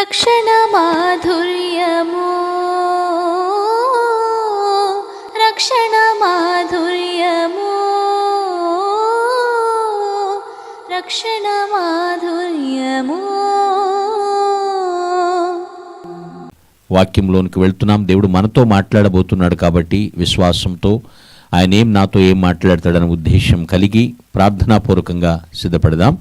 రక్షణ మాధుర్యము. రక్షణ మాధుర్యము. రక్షణ మాధుర్యము. వాక్యంలోనికి వెళ్తున్నాం. దేవుడు మనతో మాట్లాడబోతున్నాడు కాబట్టి విశ్వాసంతో ఆయన ఏం నాతో ఏం మాట్లాడతాడనే ఉద్దేశం కలిగి ప్రార్థనాపూర్వకంగా సిద్ధపడదాం.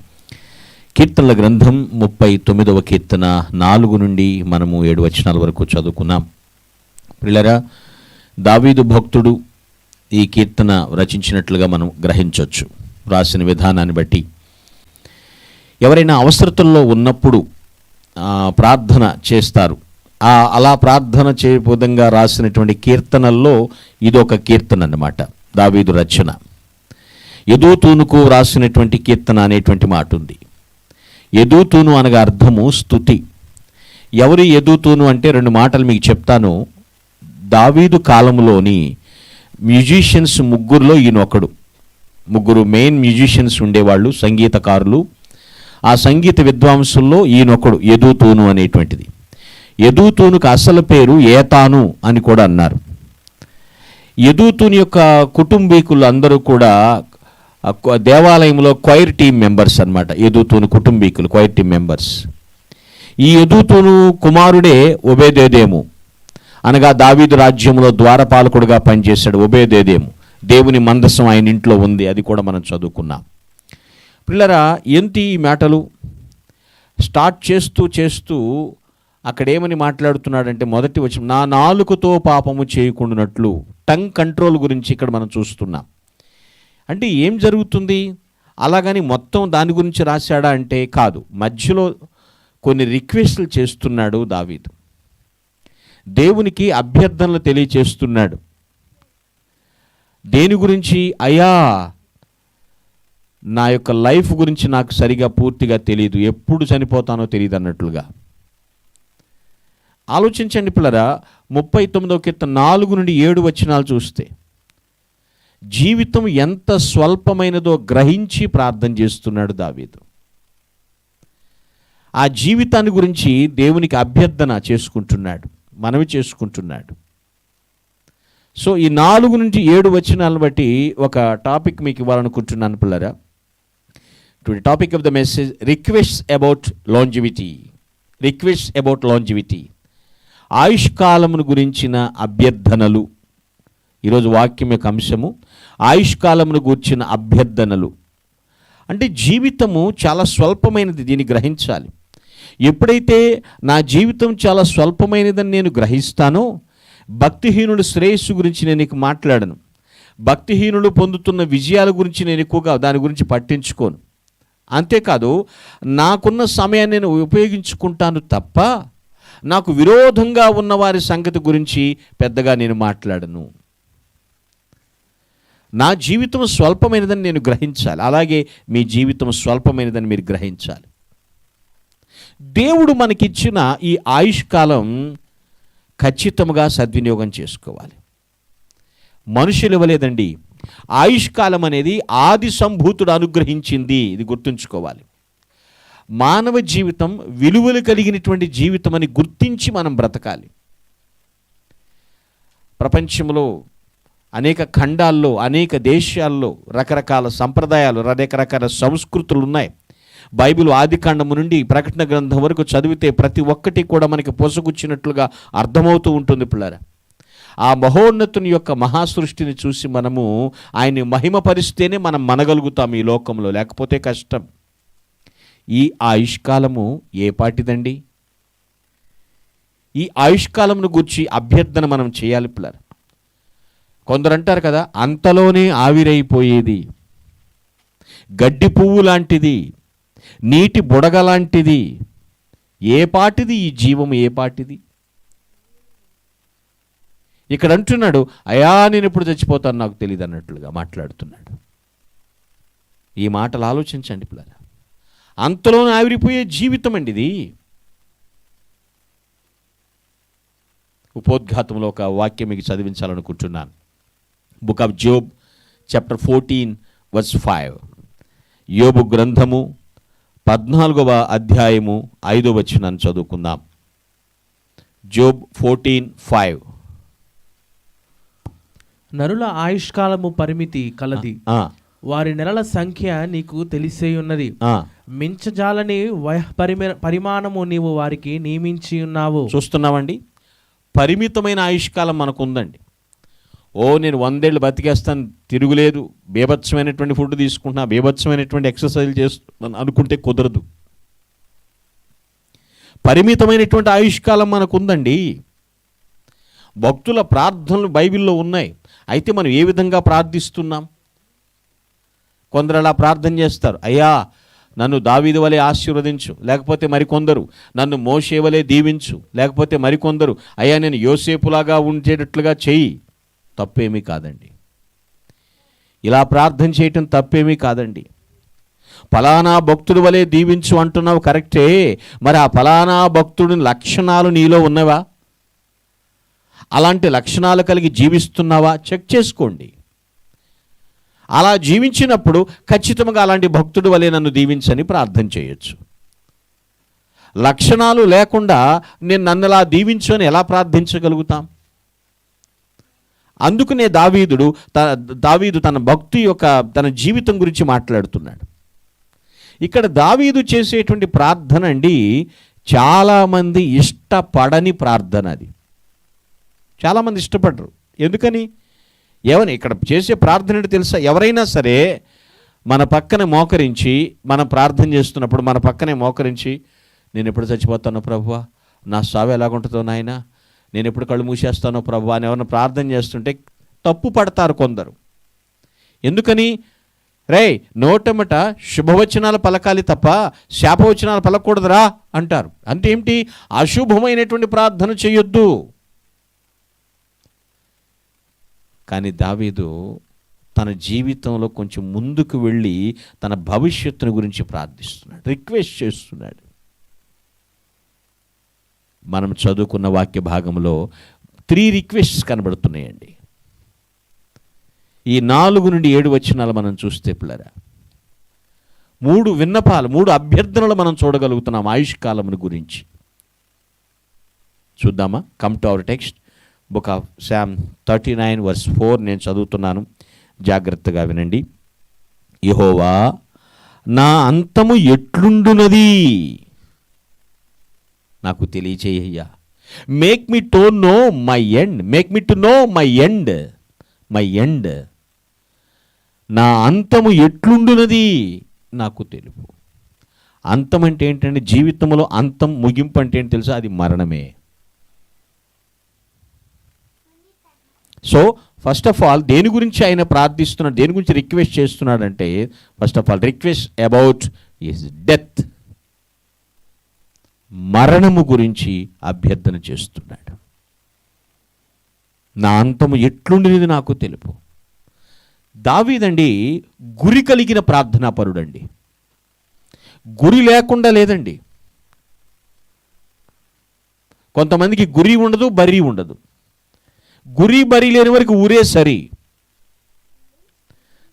కీర్తనల గ్రంథం ముప్పై తొమ్మిదవ కీర్తన నాలుగు నుండి మనము ఏడు వచనాల వరకు చదువుకున్నాం. పిల్లరా దావీదు భక్తుడు ఈ కీర్తన రచించినట్లుగా మనం గ్రహించవచ్చు రాసిన విధానాన్ని బట్టి. ఎవరైనా అవసరతల్లో ఉన్నప్పుడు ప్రార్థన చేస్తారు. ఆ అలా ప్రార్థన చేయబోధంగా రాసినటువంటి కీర్తనల్లో ఇదొక కీర్తన అన్నమాట. దావీదు రచన. ఎదూతూనుకు రాసినటువంటి కీర్తన అనేటువంటి మాట ఉంది ఎదుతూను అనగా అర్థము స్థుతి. ఎవరు ఎదుతూను అంటే రెండు మాటలు మీకు చెప్తాను. దావీదు కాలంలోని మ్యూజిషియన్స్ ముగ్గురులో ఈయన ఒకడు ముగ్గురు మెయిన్ మ్యూజిషియన్స్ ఉండేవాళ్ళు సంగీతకారులు. ఆ సంగీత విద్వాంసుల్లో ఈయనొకడు ఎదుతూను అనేటువంటిది. ఎదుతూనుకు అసలు పేరు ఏతాను అని కూడా అన్నారు. యదూతుని యొక్క కుటుంబీకులు అందరూ కూడా దేవాలయంలో క్వైర్ టీం మెంబర్స్ అన్నమాట ఎదుతూను కుటుంబీకులు క్వైర్ టీం మెంబర్స్ ఈ ఎదుతూను కుమారుడే ఒబేదేదేము. అనగా దావీదు రాజ్యంలో ద్వారపాలకుడుగా పనిచేశాడు ఒబేదేదేము. దేవుని మందసం ఆయన ఇంట్లో ఉంది అది కూడా మనం చదువుకున్నాం. పిల్లరా ఎంతి ఈ మాటలు? స్టార్ట్ చేస్తూ చేస్తూ అక్కడ ఏమని మాట్లాడుతున్నాడంటే మొదటి వచ్చిన నా నాలుకతో పాపము చేయకుండానట్లు టంగ్ కంట్రోల్ గురించి ఇక్కడ మనం చూస్తున్నాం. అంటే ఏం జరుగుతుంది? అలాగని మొత్తం దాని గురించి రాశాడా అంటే కాదు. మధ్యలో కొన్ని రిక్వెస్ట్లు చేస్తున్నాడు దావీదు. దేవునికి అభ్యర్థనలు తెలియచేస్తున్నాడు. దేని గురించి? అయ్యా నా యొక్క లైఫ్ గురించి నాకు సరిగా పూర్తిగా తెలియదు ఎప్పుడు చనిపోతానో తెలియదు అన్నట్లుగా. ఆలోచించండి పిల్లరా ముప్పై తొమ్మిదవ కింద నాలుగు నుండి ఏడు వచ్చినాలు చూస్తే. జీవితం ఎంత స్వల్పమైనదో గ్రహించి ప్రార్థన చేస్తున్నాడు దావీదు. ఆ జీవితాన్ని గురించి దేవునికి అభ్యర్థన చేసుకుంటున్నాడు మనవి చేసుకుంటున్నాడు. సో ఈ నాలుగు నుంచి ఏడు వచనాలను బట్టి ఒక టాపిక్ మీకు ఇవ్వాలనుకుంటున్నాను పిల్లరా. To topic of the message request about longevity request about longevity ఆయుష్కాలమును గురించిన అభ్యర్థనలు. ఈరోజు వాక్యం యొక్క అంశము ఆయుష్కాలమును గూర్చిన అభ్యర్థనలు. అంటే జీవితము చాలా స్వల్పమైనది దీన్ని గ్రహించాలి. ఎప్పుడైతే నా జీవితం చాలా స్వల్పమైనదని నేను గ్రహిస్తానో భక్తిహీనుడు శ్రేయస్సు గురించి నేను ఇక మాట్లాడను. భక్తిహీనుడు పొందుతున్న విజయాల గురించి నేను ఎక్కువగా దాని గురించి పట్టించుకోను. అంతేకాదు నాకున్న సమయాన్ని నేను ఉపయోగించుకుంటాను తప్ప నాకు విరోధంగా ఉన్న వారి సంగతి గురించి పెద్దగా నేను మాట్లాడను. నా జీవితం స్వల్పమైనదని నేను గ్రహించాలి. అలాగే మీ జీవితం స్వల్పమైనదని మీరు గ్రహించాలి. దేవుడు మనకిచ్చిన ఈ ఆయుష్కాలం ఖచ్చితంగా సద్వినియోగం చేసుకోవాలి. మనుషులు ఇవ్వలేదండి. ఆయుష్కాలం అనేది ఆది సంభూతుడు అనుగ్రహించింది. ఇది గుర్తుంచుకోవాలి. మానవ జీవితం విలువలు కలిగినటువంటి జీవితం అని గుర్తించి మనం బ్రతకాలి. ప్రపంచంలో అనేక ఖండాల్లో అనేక దేశాల్లో రకరకాల సంప్రదాయాలు రకరకాల సంస్కృతులు ఉన్నాయి. బైబిల్ ఆదికాండము నుండి ప్రకటన గ్రంథం వరకు చదివితే ప్రతి ఒక్కటి కూడా మనకి పొసగుచ్చినట్లుగా అర్థమవుతూ ఉంటుంది పిల్లరా. ఆ మహోన్నతుని యొక్క మహాసృష్టిని చూసి మనము ఆయన్ని మహిమపరిస్తేనే మనం మనగలుగుతాం ఈ లోకంలో లేకపోతే కష్టం. ఈ ఆయుష్కాలము ఏ పాటిదండి? ఈ ఆయుష్కాలమును గూర్చి అభ్యర్థన మనం చేయాలి పిల్లలు కొందరు అంటారు కదా అంతలోనే ఆవిరైపోయేది. గడ్డి పువ్వు లాంటిది నీటి బుడగ లాంటిది. ఏ పాటిది? ఈ జీవం ఏ పాటిది? ఇక్కడ అంటున్నాడు అయా నేను ఎప్పుడు చచ్చిపోతాను నాకు తెలియదు అన్నట్లుగా మాట్లాడుతున్నాడు. ఈ మాటలు ఆలోచించండి పిల్లల. అంతలోనే ఆవిరిపోయే జీవితం అండి ఇది. ఉపోద్ఘాతంలో ఒక వాక్యం మీకు చదివించాలనుకుంటున్నాను book of Job chapter fourteen verse five. యోబు గ్రంథము పద్నాలుగవ అధ్యాయము ఐదో వచనాన్ని చదువుకుందాం. Job fourteen five. నరుల ఆయుష్కాలము పరిమితి కలది. వారి నెలల సంఖ్య నీకు తెలిసే ఉన్నది మించజాలని పరిమాణము నీవు వారికి నియమించి ఉన్నావు చూస్తున్నామండి? పరిమితమైన ఆయుష్కాలం మనకు ఉందండి ఓ నేను వందేళ్ళు బతికేస్తాను తిరుగులేదు బీభత్సమైనటువంటి ఫుడ్ తీసుకుంటున్నా బీభత్సమైనటువంటి ఎక్సర్సైజ్ చేస్తున్నాను అనుకుంటే కుదరదు. పరిమితమైనటువంటి ఆయుష్కాలం మనకు ఉందండి భక్తుల ప్రార్థనలు బైబిల్లో ఉన్నాయి. అయితే మనం ఏ విధంగా ప్రార్థిస్తున్నాం? కొందరు అలా ప్రార్థన చేస్తారు. అయ్యా నన్ను దావీదు వలె ఆశీర్వదించు లేకపోతే మరికొందరు. నన్ను మోషే వలె దీవించు లేకపోతే మరికొందరు. అయ్యా నేను యోసేపులాగా ఉండేటట్లుగా చెయ్యి. తప్పేమీ కాదండి. ఇలా ప్రార్థన చేయటం తప్పేమీ కాదండి. ఫలానా భక్తుడి వలె దీవించు అంటున్నావు కరెక్టే మరి ఆ ఫలానా భక్తుడి లక్షణాలు నీలో ఉన్నవా? అలాంటి లక్షణాలు కలిగి జీవిస్తున్నావా? చెక్ చేసుకోండి. అలా జీవించినప్పుడు ఖచ్చితంగా అలాంటి భక్తుడి వలె నన్ను దీవించని ప్రార్థన చేయొచ్చు. లక్షణాలు లేకుండా నేను నన్ను అలా దీవించు అని ఎలా ప్రార్థించగలుగుతాం? అందుకనే దావీదుడు త దావీదు తన భక్తి యొక్క తన జీవితం గురించి మాట్లాడుతున్నాడు. ఇక్కడ దావీదు చేసేటువంటి ప్రార్థన అండి చాలామంది ఇష్టపడని ప్రార్థన అది. చాలామంది ఇష్టపడరు. ఎందుకని? ఎవరిని ఇక్కడ చేసే ప్రార్థన తెలుసా? ఎవరైనా సరే మన పక్కన మోకరించి మనం ప్రార్థన చేస్తున్నప్పుడు మన పక్కనే మోకరించి నేను ఎప్పుడు చచ్చిపోతాను ప్రభువా? నా సావు ఎలాగుంటుందో నాయన? నేను ఎప్పుడు కళ్ళు మూసేస్తానో ప్రభు అని ఎవరిని ప్రార్థన చేస్తుంటే తప్పు పడతారు కొందరు. ఎందుకని? రే నోటమట శుభవచనాలు పలకాలి తప్ప శాపవచనాలు పలకూడదురా అంటారు. అంటే ఏమిటి? అశుభమైనటువంటి ప్రార్థన చేయొద్దు. కానీ దావీదు తన జీవితంలో కొంచెం ముందుకు వెళ్ళి తన భవిష్యత్తును గురించి ప్రార్థిస్తున్నాడు రిక్వెస్ట్ చేస్తున్నాడు. మనం చదువుకున్న వాక్య భాగంలో త్రీ రిక్వెస్ట్స్ కనబడుతున్నాయండి. ఈ నాలుగు నుండి ఏడు వచ్చినాలు మనం చూస్తే పిల్లరా మూడు విన్నపాలు మూడు అభ్యర్థనలు మనం చూడగలుగుతున్నాం ఆయుష్కాలమును గురించి. చూద్దామా? Come to our text book of Psalm thirty nine verse four నేను చదువుతున్నాను. జాగ్రత్తగా వినండి. యహోవా నా అంతము ఎట్లుండునది? నాకు తెలియచేయ్యా. Make me to know my end make me to know my end my end నా అంతము ఎట్లుండునది నాకు తెలుపు. అంతం అంటే ఏంటంటే జీవితంలో అంతం ముగింపు అంటే ఏంటి తెలుసా? అది మరణమే. సో ఫస్ట్ ఆఫ్ ఆల్ దేని గురించి ఆయన ప్రార్థిస్తున్నాడు దేని గురించి రిక్వెస్ట్ చేస్తున్నాడంటే first of all request about is death మరణము గురించి అభ్యర్థన చేస్తున్నాడు. నా అంతము ఎట్లుండినది నాకు తెలుపు. దావీదండి గురి కలిగిన ప్రార్థనాపరుడండి. గురి లేకుండా లేదండి. కొంతమందికి గురి ఉండదు బరి ఉండదు. గురి బరి లేని వరకు ఊరే సరి.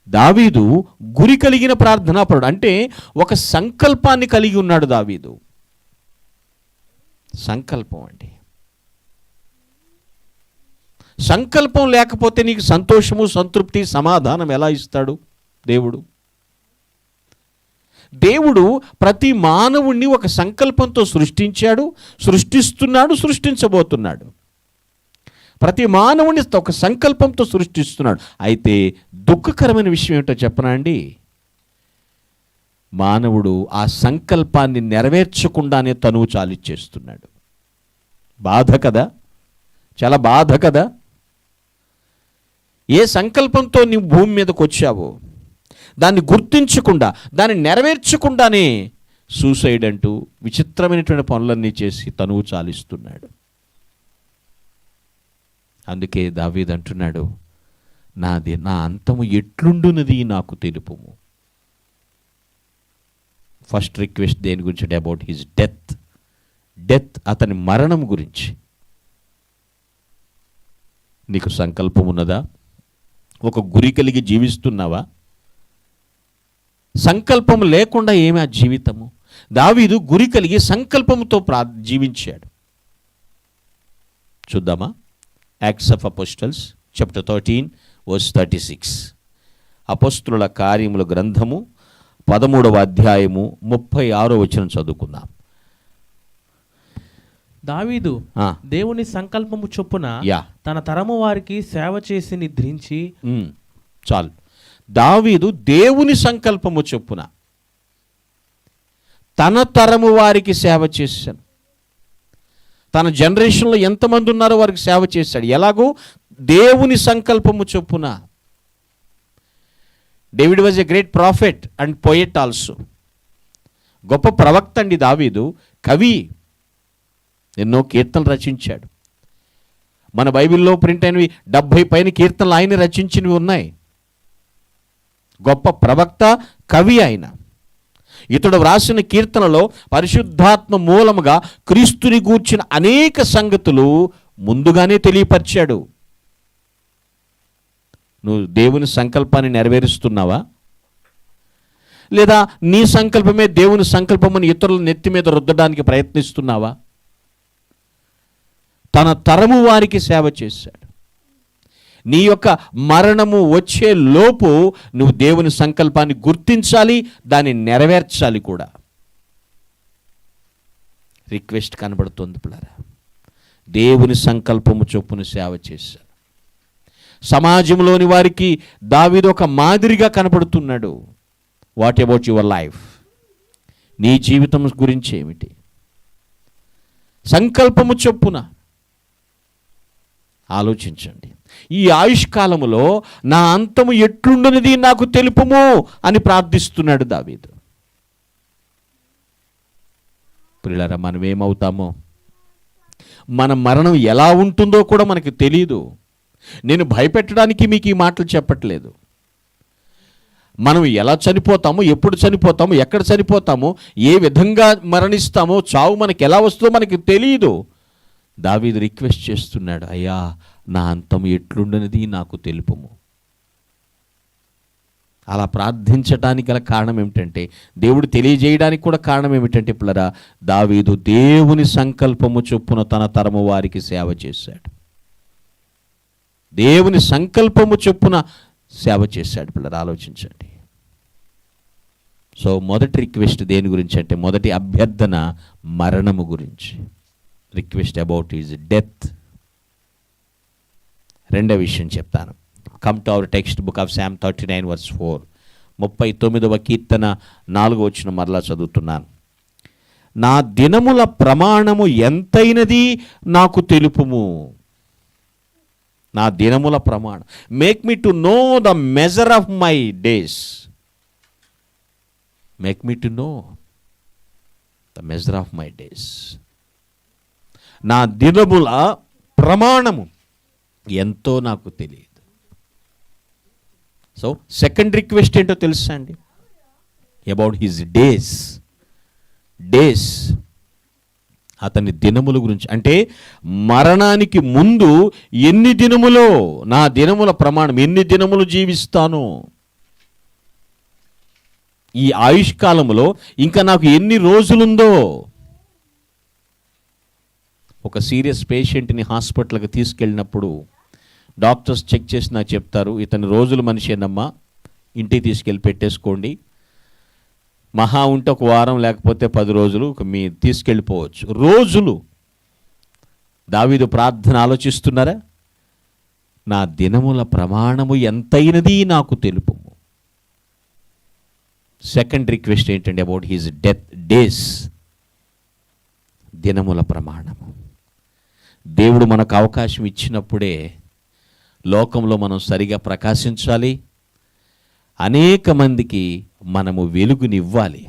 దావీదు గురి కలిగిన ప్రార్థనాపరుడు. అంటే ఒక సంకల్పాన్ని కలిగి ఉన్నాడు దావీదు. సంకల్పం అండి. సంకల్పం లేకపోతే నీకు సంతోషము సంతృప్తి సమాధానం ఎలా ఇస్తాడు దేవుడు? దేవుడు ప్రతి మానవుణ్ణి ఒక సంకల్పంతో సృష్టించాడు సృష్టిస్తున్నాడు సృష్టించబోతున్నాడు. ప్రతి మానవుని ఒక సంకల్పంతో సృష్టిస్తున్నాడు. అయితే దుఃఖకరమైన విషయం ఏంటో చెప్పనా అండి? మానవుడు ఆ సంకల్పాన్ని నెరవేర్చకుండానే తనువు చాలిచ్చేస్తున్నాడు బాధ కదా? చాలా బాధ కదా? ఏ సంకల్పంతో నీవు భూమి మీదకు వచ్చావో దాన్ని గుర్తించకుండా దాన్ని నెరవేర్చకుండానే సూసైడ్ అంటూ విచిత్రమైనటువంటి పనులన్నీ చేసి తనువు చాలిస్తున్నాడు. అందుకే దావీద్ అంటున్నాడు నాది నా అంతము ఎట్లుండునది నాకు తెలుపుము. ఫస్ట్ రిక్వెస్ట్ దేని గురించి అంటే అబౌట్ హిజ్ డెత్. డెత్ అతని మరణం గురించి. నీకు సంకల్పం ఉన్నదా? ఒక గురి కలిగి జీవిస్తున్నావా? సంకల్పం లేకుండా ఏమి ఆ జీవితము? దావీదు గురి కలిగి సంకల్పంతో ప్రా జీవించాడు. చూద్దామా? Acts of Apostles chapter thirteen verse thirty six అపోస్తుల కార్యముల గ్రంథము పదమూడవ అధ్యాయము ముప్పై ఆరో వచనం చదువుకుందాం. దావీదు దేవుని సంకల్పము చొప్పున తన తరము వారికి సేవ చేసి నిద్రించి చాలు. దావీదు దేవుని సంకల్పము చొప్పున తన తరము వారికి సేవ చేశాను. తన జనరేషన్లో ఎంతమంది ఉన్నారో వారికి సేవ చేశాడు. ఎలాగో దేవుని సంకల్పము చొప్పున David was a great prophet and poet also గొప్ప ప్రవక్త అండి దావీదు. కవి. ఎన్నో కీర్తనలు రచించాడు. మన బైబిల్లో ప్రింట్ అయినవి డెబ్భై పైన కీర్తనలు ఆయన రచించినవి ఉన్నాయి. గొప్ప ప్రవక్త కవి ఆయన. ఇతడు వ్రాసిన కీర్తనలో పరిశుద్ధాత్మ మూలముగా క్రీస్తుని గూర్చిన అనేక సంగతులు ముందుగానే తెలియపరిచాడు. నువ్వు దేవుని సంకల్పాన్ని నెరవేరుస్తున్నావా? లేదా నీ సంకల్పమే దేవుని సంకల్పమని ఇతరుల నెత్తి మీద రుద్దడానికి ప్రయత్నిస్తున్నావా? తన తరము వారికి సేవ చేశాడు. నీ యొక్క మరణము వచ్చే లోపు నువ్వు దేవుని సంకల్పాన్ని గుర్తించాలి దాన్ని నెరవేర్చాలి కూడా. రిక్వెస్ట్ కనబడుతుంది పిల్లరా. దేవుని సంకల్పము చొప్పున సేవ చేశాడు సమాజంలోని వారికి దావీదు ఒక మాదిరిగా కనపడుతున్నాడు. వాట్ అబౌట్ యువర్ లైఫ్ నీ జీవితం గురించి ఏమిటి? సంకల్పము చొప్పున ఆలోచించండి. ఈ ఆయుష్కాలములో నా అంతము ఎట్లుండనిది నాకు తెలుపుము అని ప్రార్థిస్తున్నాడు దావీదు. పిల్లరా మనం ఏమవుతామో మన మరణం ఎలా ఉంటుందో కూడా మనకు తెలియదు నేను భయపెట్టడానికి మీకు ఈ మాటలు చెప్పట్లేదు. మనం ఎలా చనిపోతాము ఎప్పుడు చనిపోతాము ఎక్కడ చనిపోతామో ఏ విధంగా మరణిస్తామో చావు మనకి ఎలా వస్తుందో మనకి తెలియదు దావీదు రిక్వెస్ట్ చేస్తున్నాడు అయ్యా నా అంతం ఎట్లుండనిది నాకు తెలుపుము. అలా ప్రార్థించటానికి గల కారణం ఏమిటంటే దేవుడు తెలియజేయడానికి కూడా కారణం ఏమిటంటే పిల్లరా దావీదు దేవుని సంకల్పము చొప్పున తన తరము వారికి సేవ చేశాడు. దేవుని సంకల్పము చొప్పున సేవ చేశాడు పిల్లలు ఆలోచించండి. సో మొదటి రిక్వెస్ట్ దేని గురించి అంటే మొదటి అభ్యర్థన మరణము గురించి. Request about is death. రెండో విషయం చెప్తాను. Come to our text book of Psalm thirty nine verse four ముప్పై తొమ్మిదవ కీర్తన నాలుగో వచ్చిన మరలా చదువుతున్నాను. నా దినముల ప్రమాణము ఎంతైనది నాకు తెలుపుము. నా దినముల ప్రమాణం. Make me to know the measure of my days make me to know the measure of my days నా దినముల ప్రమాణము ఎంతో నాకు తెలియదు. సో సెకండ్ రిక్వెస్ట్ ఏంటో తెలుసా అండి? అబౌట్ హిజ్ డేస్ డేస్ అతని దినముల గురించి. అంటే మరణానికి ముందు ఎన్ని దినములో? నా దినముల ప్రమాణం. ఎన్ని దినములు జీవిస్తాను? ఈ ఆయుష్కాలములో ఇంకా నాకు ఎన్ని రోజులుందో? ఒక సీరియస్ పేషెంట్ని హాస్పిటల్కి తీసుకెళ్ళినప్పుడు డాక్టర్స్ చెక్ చేసి నాకు చెప్తారు ఇతని రోజులు మనిషేనమ్మా ఇంటికి తీసుకెళ్ళి పెట్టేసుకోండి మహా ఉంటే ఒక వారం లేకపోతే పది రోజులు మీ తీసుకెళ్ళిపోవచ్చు. రోజులు. దావీదు ప్రార్థన ఆలోచిస్తున్నారా? నా దినముల ప్రమాణము ఎంతైనది నాకు తెలుపు. సెకండ్ రిక్వెస్ట్ ఏంటంటే అబౌట్ హీజ్ డెత్ డేస్ దినముల ప్రమాణము. దేవుడు మనకు అవకాశం ఇచ్చినప్పుడే లోకంలో మనం సరిగా ప్రకాశించాలి. అనేక మందికి మనము వెలుగునివ్వాలి.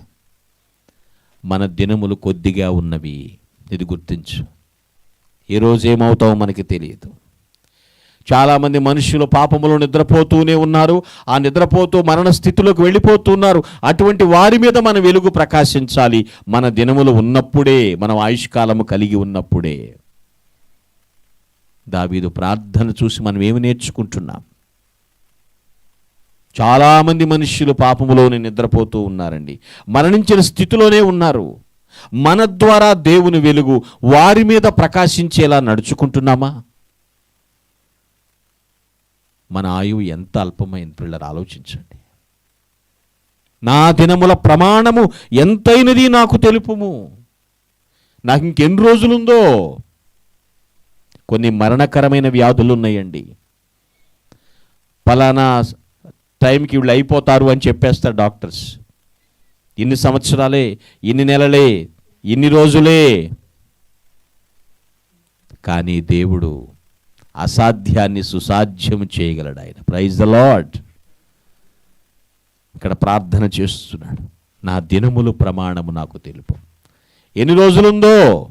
మన దినములు కొద్దిగా ఉన్నవి. ఇది గుర్తించు. ఈరోజు ఏమవుతావో మనకి తెలియదు. చాలామంది మనుషులు పాపములో నిద్రపోతూనే ఉన్నారు. ఆ నిద్రపోతూ మరణ స్థితిలోకి వెళ్ళిపోతున్నారు. అటువంటి వారి మీద మన వెలుగు ప్రకాశించాలి. మన దినములు ఉన్నప్పుడే మనం ఆయుష్కాలము కలిగి ఉన్నప్పుడే. దావీదు ప్రార్థన చూసి మనం ఏమి నేర్చుకుంటున్నాం? చాలామంది మనుష్యులు పాపములోనే నిద్రపోతూ ఉన్నారండి. మరణించిన స్థితిలోనే ఉన్నారు. మన ద్వారా దేవుని వెలుగు వారి మీద ప్రకాశించేలా నడుచుకుంటున్నామా? మన ఆయువు ఎంత అల్పమైన పిల్లలు ఆలోచించండి. నా దినముల ప్రమాణము ఎంతైనది నాకు తెలుపుము. నాకు ఇంకెన్ని రోజులుందో? కొన్ని మరణకరమైన వ్యాధులు ఉన్నాయండి పలానా టైంకి వీళ్ళు అయిపోతారు అని చెప్పేస్తారు డాక్టర్స్. ఇన్ని సంవత్సరాలే ఇన్ని నెలలే ఇన్ని రోజులే. కానీ దేవుడు అసాధ్యాన్ని సుసాధ్యం చేయగలడు ఆయన. ప్రైజ్ ద లాడ్ ఇక్కడ ప్రార్థన చేస్తున్నాడు. నా దినములు ప్రమాణము నాకు తెలుపు. ఎన్ని రోజులుందో?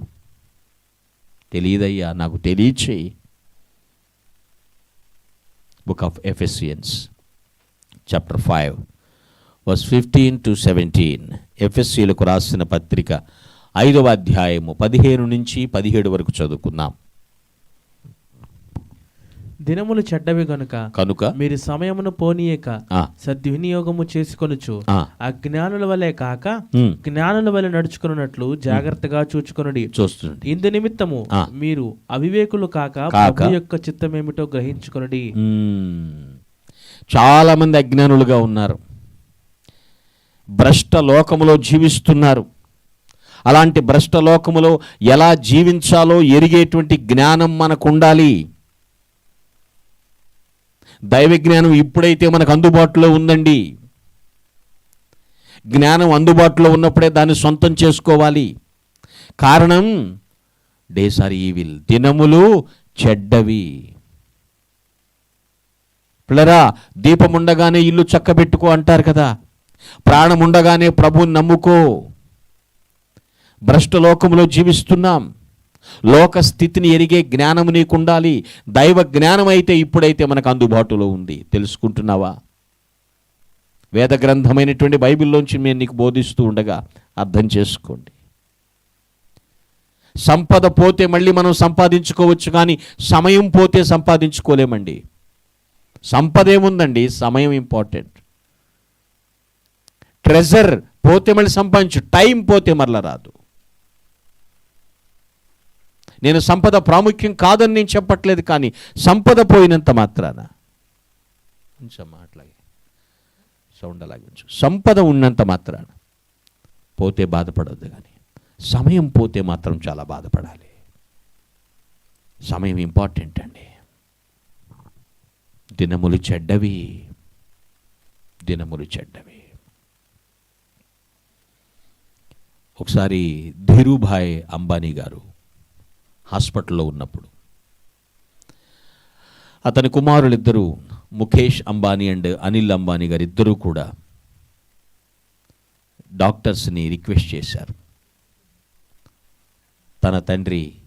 తెలియదయ్యా నాకు తెలియచేయి. Book of Ephesians chapter five verse fifteen to seventeen ఎఫ్ఎస్సీలకు రాసిన పత్రిక ఐదవ అధ్యాయము పదిహేను నుంచి పదిహేడు వరకు చదువుకుందాం. దినములు చెడ్డవి గనుక కనుక మీరు సమయమును పోనీయక సద్వినియోగము చేసుకొనుచు ఆ, అజ్ఞానుల వలె కాక జ్ఞానుల వలె నడుచుకున్నట్లు జాగ్రత్తగా చూచుకొనుడి. చూస్తుండండి. ఇందు నిమిత్తము. మీరు అవివేకులు కాక యొక్క చిత్తమేమిటో గ్రహించుకొనుడి. చాలామంది అజ్ఞానులుగా ఉన్నారు. భ్రష్ట లోకములో జీవిస్తున్నారు. అలాంటి భ్రష్ట లోకములో ఎలా జీవించాలో ఎరిగేటువంటి జ్ఞానం మనకు ఉండాలి దైవ జ్ఞానం ఇప్పుడైతే మనకు అందుబాటులో ఉందండి. జ్ఞానం అందుబాటులో ఉన్నప్పుడే దాన్ని సొంతం చేసుకోవాలి. కారణం డేస్ ఆర్ ఈవిల్ దినములు చెడ్డవి. పిల్లరా దీపం ఉండగానే ఇల్లు చక్కబెట్టుకో అంటారు కదా. ప్రాణం ఉండగానే ప్రభువుని నమ్ముకో. భ్రష్ట లోకంలో జీవిస్తున్నాం. లోక స్థితిని ఎరిగే జ్ఞానం నీకు ఉండాలి దైవ జ్ఞానం అయితే ఇప్పుడైతే మనకు అందుబాటులో ఉంది. తెలుసుకుంటున్నావా? వేద గ్రంథమైనటువంటి బైబిల్లోంచి మేము నీకు బోధిస్తూ ఉండగా అర్థం చేసుకోండి. సంపద పోతే మళ్ళీ మనం సంపాదించుకోవచ్చు కానీ సమయం పోతే సంపాదించుకోలేమండి. సంపద ఏముందండి సమయం ఇంపార్టెంట్. ట్రెజర్ పోతే మళ్ళీ సంపాదించు టైం పోతే మరలా రాదు. నేను సంపద ప్రాముఖ్యం కాదని నేను చెప్పట్లేదు కానీ సంపద పోయినంత మాత్రాన. కొంచెం అట్లాగే సౌండ్ అలాగే ఉంచు. సంపద ఉన్నంత మాత్రాన. పోతే బాధపడద్దు కానీ సమయం పోతే మాత్రం చాలా బాధపడాలి. సమయం ఇంపార్టెంట్ అండి. దినములు చెడ్డవి దినములు చెడ్డవి. ఒకసారి ధీరుభాయ్ అంబానీ గారు హాస్పిటల్లో ఉన్నప్పుడు అతని కుమారులిద్దరూ ముఖేష్ అంబానీ అండ్ అనిల్ అంబానీ గారు ఇద్దరూ కూడా డాక్టర్స్ని రిక్వెస్ట్ చేశారు. తన తండ్రి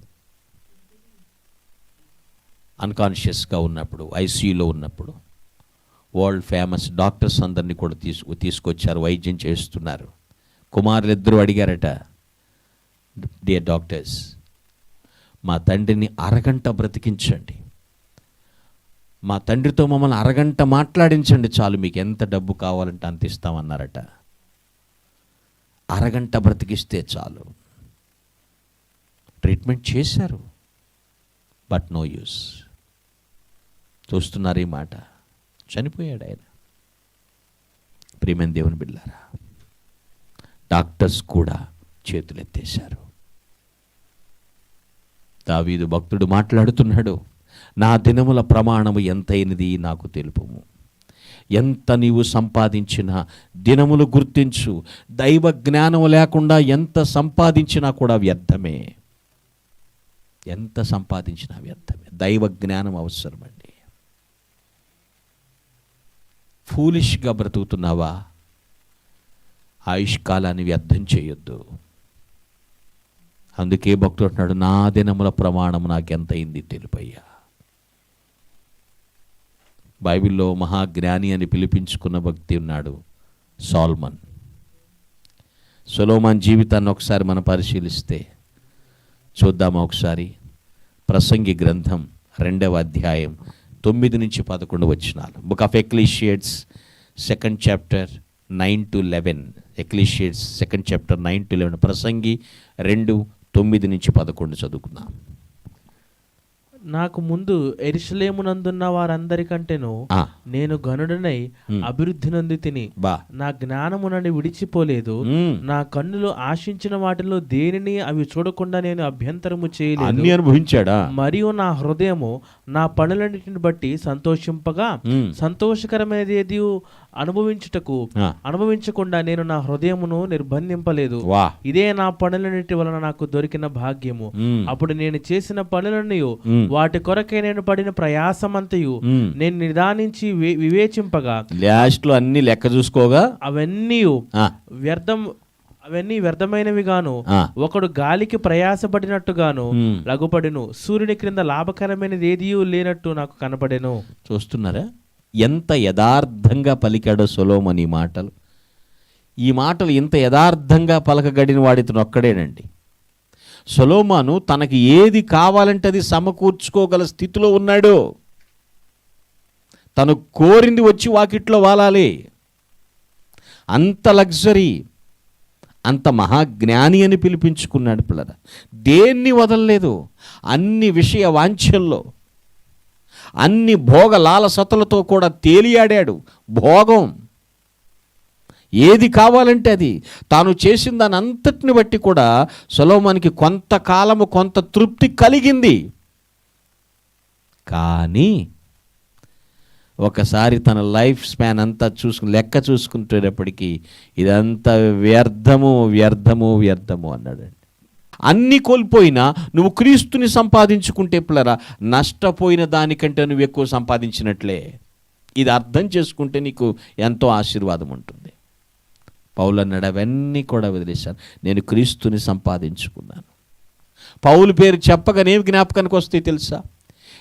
అన్కాన్షియస్గా ఉన్నప్పుడు ఐసీయూలో ఉన్నప్పుడు వరల్డ్ ఫేమస్ డాక్టర్స్ అందరినీ కూడా తీసుకు తీసుకొచ్చారు వైద్యం చేస్తున్నారు. కుమారులిద్దరూ అడిగారట డియర్ డాక్టర్స్ మా తండ్రిని అరగంట బ్రతికించండి. మా తండ్రితో మమ్మల్ని అరగంట మాట్లాడించండి చాలు మీకు ఎంత డబ్బు కావాలంటే అంత ఇస్తామన్నారట. అరగంట బ్రతికిస్తే చాలు. ట్రీట్మెంట్ చేశారు బట్ నో యూస్. చూస్తున్నారు ఈ మాట. చనిపోయాడు ఆయన. ప్రియమైన దేవుని బిళ్ళారా డాక్టర్స్ కూడా చేతులెత్తేశారు. దావీదు భక్తుడు మాట్లాడుతున్నాడు నా దినముల ప్రమాణము ఎంతైనది నాకు తెలుపుము. ఎంత నీవు సంపాదించినా దినములు గుర్తించు. దైవ జ్ఞానం లేకుండా ఎంత సంపాదించినా కూడా వ్యర్థమే. ఎంత సంపాదించినా వ్యర్థమే. దైవ జ్ఞానం అవసరమండి. ఫూలిష్గా బ్రతుకుతున్నావా? ఆయుష్కాలాన్ని వ్యర్థం చేయొద్దు. అందుకే భక్తుడు అంటున్నాడు నా దినముల ప్రమాణం నాకెంతయింది తెలుపయ్యా. బైబిల్లో మహాజ్ఞాని అని పిలిపించుకున్న భక్తి ఉన్నాడు సాల్మన్. సొలోమాన్ జీవితాన్ని ఒకసారి మనం పరిశీలిస్తే చూద్దామా ఒకసారి? ప్రసంగి గ్రంథం రెండవ అధ్యాయం తొమ్మిది నుంచి పదకొండు వచ్చినాలు book of Ecclesiastes second chapter nine to eleven Ecclesiastes second chapter nine to eleven ప్రసంగి రెండు తొమ్మిది నుంచి పదకొండు చదువుకుందాం. నాకు ముందు ఎరుసలేమునందున్న వారందరికంటేను నేను గనుడనై. అభివృద్ధి నొంది తిని బా నా జ్ఞానము నుండి విడిచిపోలేదు. నా కన్నులు ఆశించిన వాటిలో దేనిని అవి చూడకుండా నేను అభ్యంతరము చేయలేదు అనుభవించాడా మరియు నా హృదయము నా పనులన్నిటిని బట్టి సంతోషింపగా. సంతోషకరమైనది అనుభవించుటకు అనుభవించకుండా నేను నా హృదయమును నిర్బంధింపలేదు ఇదే నా పనులన్నిటి వలన నాకు దొరికిన భాగ్యము. అప్పుడు నేను చేసిన పనులన్నీ. వాటి కొరకే నేను పడిన ప్రయాసమంతయు. నేను నిదానించి వివేచింపగా లాస్ట్లో అన్ని లెక్క చూసుకోగా అవన్నీ వ్యర్థం అవన్నీ వ్యర్థమైనవి గాను. ఒకడు గాలికి ప్రయాసపడినట్టుగాను మ్మ్. లగుపడెను సూర్యుని క్రింద లాభకరమైనది ఏదీ లేనట్టు నాకు కనపడెను చూస్తున్నారా ఎంత యథార్థంగా పలికాడో సొలోమన్ ఈ మాటలు. ఈ మాటలు ఇంత యథార్థంగా పలకగడిన వాడితను ఒక్కడేనండి. సొలోమాను తనకి ఏది కావాలంటే అది సమకూర్చుకోగల స్థితిలో ఉన్నాడు. తను కోరింది వచ్చి వాకిట్లో వాలాలి. అంత లగ్జరీ అంత మహాజ్ఞాని అని పిలిపించుకున్నాడు పిల్లల దేన్ని వదలలేదు. అన్ని విషయ వాంఛల్లో అన్ని భోగ లాలసతలతో కూడా తేలియాడాడు. భోగం. ఏది కావాలంటే అది. తాను చేసిన దాని అంతటిని బట్టి కూడా సొలోమానికి కొంతకాలము కొంత తృప్తి కలిగింది. కానీ ఒకసారి తన లైఫ్ స్పాన్ అంతా చూసుకుని లెక్క చూసుకుంటేటప్పటికీ ఇదంతా వ్యర్థము వ్యర్థము వ్యర్థము అన్నాడండి. అన్ని కోల్పోయినా నువ్వు క్రీస్తుని సంపాదించుకుంటే పిల్లరా నష్టపోయిన దానికంటే నువ్వు ఎక్కువ సంపాదించినట్లే. ఇది అర్థం చేసుకుంటే నీకు ఎంతో ఆశీర్వాదం ఉంటుంది. పౌలు అన్నాడు అవన్నీ కూడా వదిలేశాను. నేను క్రీస్తుని సంపాదించుకున్నాను. పౌలు పేరు చెప్పగానే జ్ఞాపకానికి వస్తాయి తెలుసా?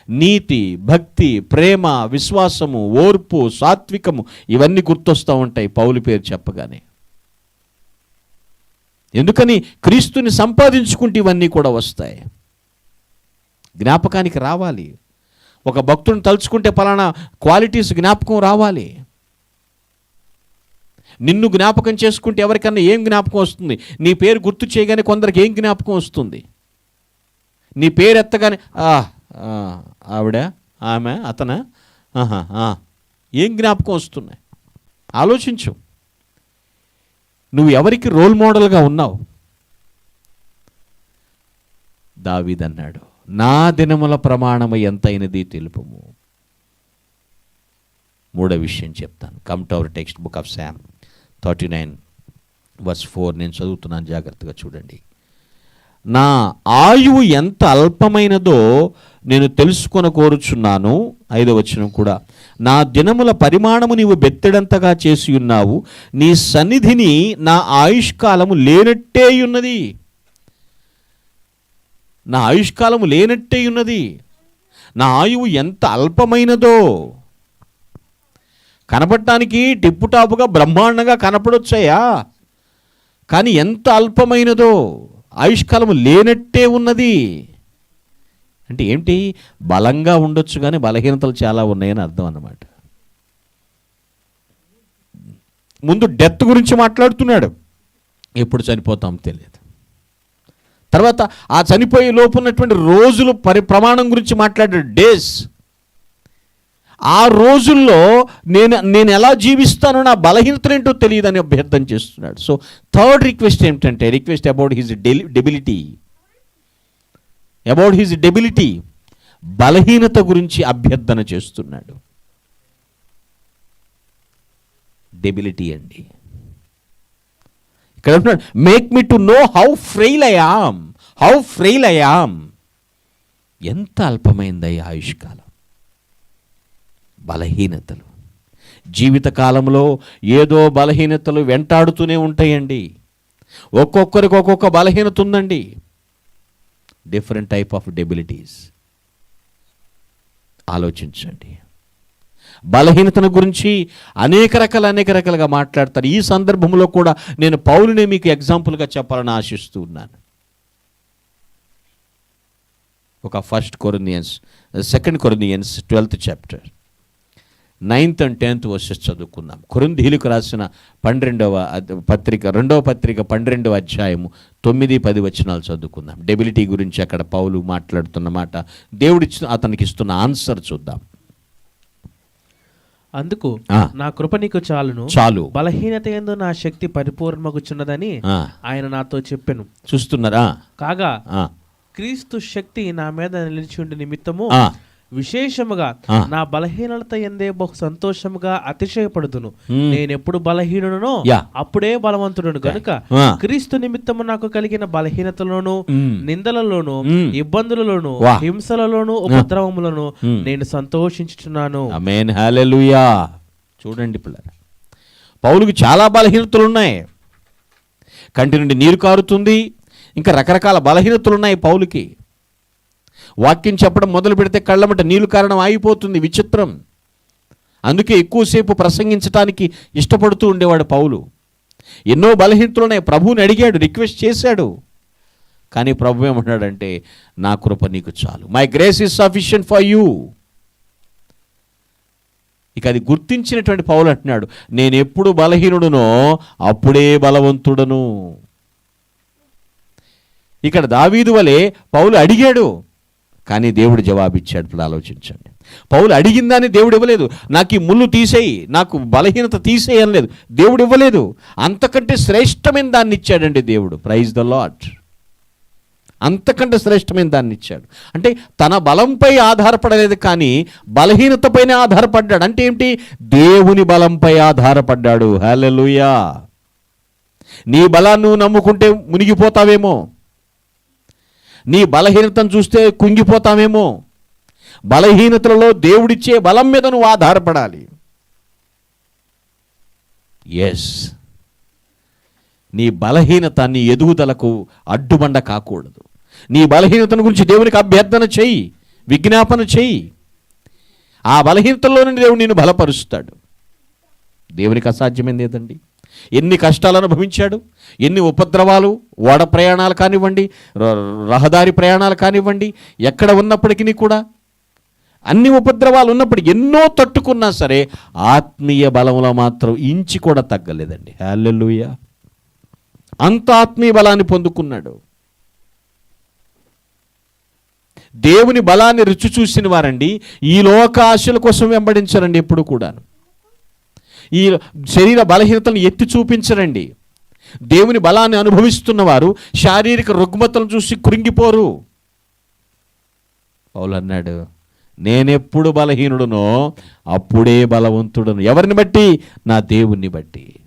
నీతి భక్తి ప్రేమ విశ్వాసము ఓర్పు సాత్వికము ఇవన్నీ గుర్తొస్తూ ఉంటాయి పౌలు పేరు చెప్పగానే. ఎందుకని క్రీస్తుని సంపాదించుకుంటే ఇవన్నీ కూడా వస్తాయి. జ్ఞాపకానికి రావాలి. ఒక భక్తుని తలుచుకుంటే పలానా క్వాలిటీస్ జ్ఞాపకం రావాలి. నిన్ను జ్ఞాపకం చేసుకుంటే ఎవరికన్నా ఏం జ్ఞాపకం వస్తుంది? నీ పేరు గుర్తు చేయగానే కొందరికి ఏం జ్ఞాపకం వస్తుంది? నీ పేరు ఎత్తగానే ఆవిడ ఆమె అతన? ఆహా ఏం జ్ఞాపకం వస్తున్నాయి? ఆలోచించు. నువ్వు ఎవరికి రోల్ మోడల్గా ఉన్నావు? దావీదన్నాడు నా దినముల ప్రమాణము ఎంతైనది తెలుపుము. మూడో విషయం చెప్తాను. Come to our text book of Psalm thirty nine verse four నేను చదువుతున్నాను జాగ్రత్తగా చూడండి. నా ఆయువు ఎంత అల్పమైనదో నేను తెలుసుకొన కోరుచున్నాను ఐదో వచనం కూడా. నా దినముల పరిమాణము నీవు బెత్తెడంతగా చేసి ఉన్నావు నీ సన్నిధిని నా ఆయుష్కాలము లేనట్టే ఉన్నది నా ఆయుష్కాలము లేనట్టే ఉన్నది నా ఆయువు ఎంత అల్పమైనదో. కనపడటానికి టిప్పుటాపుగా బ్రహ్మాండంగా కనపడొచ్చాయా కానీ ఎంత అల్పమైనదో. ఆయుష్కాలము లేనట్టే ఉన్నది. అంటే ఏంటి బలంగా ఉండొచ్చు కానీ బలహీనతలు చాలా ఉన్నాయని అర్థం అన్నమాట. ముందు డెత్ గురించి మాట్లాడుతున్నాడు. ఎప్పుడు చనిపోతాం తెలియదు. తర్వాత ఆ చనిపోయే లోపు ఉన్నటువంటి రోజులు పరి ప్రమాణం గురించి మాట్లాడాడు డేస్. ఆ రోజుల్లో నేను నేను ఎలా జీవిస్తానో నా బలహీనతలు ఏంటో తెలియదని అభ్యర్థన చేస్తున్నాడు. సో థర్డ్ రిక్వెస్ట్ ఏమిటంటే request about his debility about his debility బలహీనత గురించి అభ్యర్థన చేస్తున్నాడు. డెబిలిటీ అండి. ఇక్కడ అంటున్నాడు make me to know how frail I am how frail I am ఎంత అల్పమైందయ్యా ఆయుష్కాలం. బలహీనతలు. జీవితకాలంలో ఏదో బలహీనతలు వెంటాడుతూనే ఉంటాయండి. ఒక్కొక్కరికి ఒక్కొక్క బలహీనత ఉందండి. డిఫరెంట్ టైప్ ఆఫ్ డెబిలిటీస్ ఆలోచించండి. బలహీనతను గురించి అనేక రకాల అనేక రకాలుగా మాట్లాడతారు. ఈ సందర్భంలో కూడా నేను పౌలునే మీకు ఎగ్జాంపుల్గా చెప్పాలని ఆశిస్తూ ఉన్నాను. ఒక first Corinthians second Corinthians twelfth chapter ninth and tenth verses చదువుకుందాం. కొరింథీలకు రాసిన పన్నెండవ పత్రిక రెండవ పత్రిక పన్నెండవ అధ్యాయము తొమ్మిది పది వచనాలు చదువుకుందాం. డెబిలిటీ గురించి అక్కడ పౌలు మాట్లాడుతున్న మాట దేవుడిచ్చిన అతనికి ఇస్తున్న ఆన్సర్ చూద్దాం. అందుకు. నా కృప నీకు చాలును. చాలు. బలహీనత ఎందు నా శక్తి పరిపూర్ణమగుచున్నదని ఆయన నాతో చెప్పెను. చూస్తున్నారా కాగా క్రీస్తు శక్తి నా మీద నిలిచి ఉండి నిమిత్తము విశేషముగా. నా బలహీనత ఎందే బహు సంతోషముగా అతిశయపడుదును Hmm. నేనెప్పుడు బలహీనుడునో. అప్పుడే బలవంతుడును గనుక ఆ. క్రీస్తు నిమిత్తము నాకు కలిగిన బలహీనతలోను. నిందలలోను. ఇబ్బందులలోను. హింసలలోను ఉపద్రవములను. నేను హల్లెలూయా చూడండి పిల్లలు పౌలుకి చాలా బలహీనతలు ఉన్నాయి కంటి నుండి నీరు కారుతుంది ఇంకా రకరకాల బలహీనతలు ఉన్నాయి పౌలుకి వాక్యం చెప్పడం మొదలు పెడితే కళ్ళమట నీళ్ళు కారణం ఆగిపోతుంది విచిత్రం. అందుకే ఎక్కువసేపు ప్రసంగించడానికి ఇష్టపడుతూ ఉండేవాడు పౌలు. ఎన్నో బలహీనతలు ప్రభువుని అడిగాడు రిక్వెస్ట్ చేశాడు. కానీ ప్రభు ఏమన్నాడంటే నా కృప నీకు చాలు. My grace is sufficient for you ఇక అది గుర్తించినటువంటి పౌలు అంటున్నాడు నేను ఎప్పుడు బలహీనుడునో అప్పుడే బలవంతుడను. ఇక్కడ దావీదు వలె పౌలు అడిగాడు కానీ దేవుడు జవాబిచ్చాడు ఇప్పుడు ఆలోచించండి. పౌలు అడిగిందని దేవుడు ఇవ్వలేదు. నాకు ఈ ముళ్ళు తీసేయి నాకు బలహీనత తీసేయి అనలేదు. దేవుడు ఇవ్వలేదు. అంతకంటే శ్రేష్టమైన దాన్ని ఇచ్చాడండి దేవుడు. ప్రైజ్ ద లాట్ అంతకంటే శ్రేష్టమైన దాన్ని ఇచ్చాడు. అంటే తన బలంపై ఆధారపడలేదు కానీ బలహీనతపైనే ఆధారపడ్డాడు. అంటే ఏమిటి దేవుని బలంపై ఆధారపడ్డాడు. హల్లెలూయా నీ బలాన్ని నువ్వు నమ్ముకుంటే మునిగిపోతావేమో. నీ బలహీనతను చూస్తే కుంగిపోతామేమో. బలహీనతలలో దేవుడిచ్చే బలం మీద నువ్వు ఆధారపడాలి. ఎస్ నీ బలహీనత నీ ఎదుగుదలకు అడ్డుబండ కాకూడదు. నీ బలహీనతను గురించి దేవునికి అభ్యర్థన చెయ్యి విజ్ఞాపన చెయ్యి. ఆ బలహీనతల్లో నుండి దేవుడు నిన్ను బలపరుస్తాడు. దేవునికి అసాధ్యమైంది ఏదండి? ఎన్ని కష్టాలు అనుభవించాడు ఎన్ని ఉపద్రవాలు ఓడ ప్రయాణాలు కానివ్వండి ర- రహదారి ప్రయాణాలు కానివ్వండి ఎక్కడ ఉన్నప్పటికీ కూడా అన్ని ఉపద్రవాలు ఉన్నప్పుడు ఎన్నో తట్టుకున్నా సరే ఆత్మీయ బలంలో మాత్రం ఇంచి కూడా తగ్గలేదండి. హల్లెలూయా. అంత ఆత్మీయ బలాన్ని పొందుకున్నాడు. దేవుని బలాన్ని రుచి చూసిన వారండి ఈ లోక ఆశల కోసం వెంబడించారండి ఎప్పుడు కూడాను. ఈ శరీర బలహీనతలను ఎత్తి చూపించరండి. దేవుని బలాన్ని అనుభవిస్తున్న వారు శారీరక రుగ్మతలను చూసి కృంగిపోరు. పౌలు అన్నాడు నేనెప్పుడు బలహీనుడునో అప్పుడే బలవంతుడును. ఎవరిని బట్టి? నా దేవుణ్ణి బట్టి.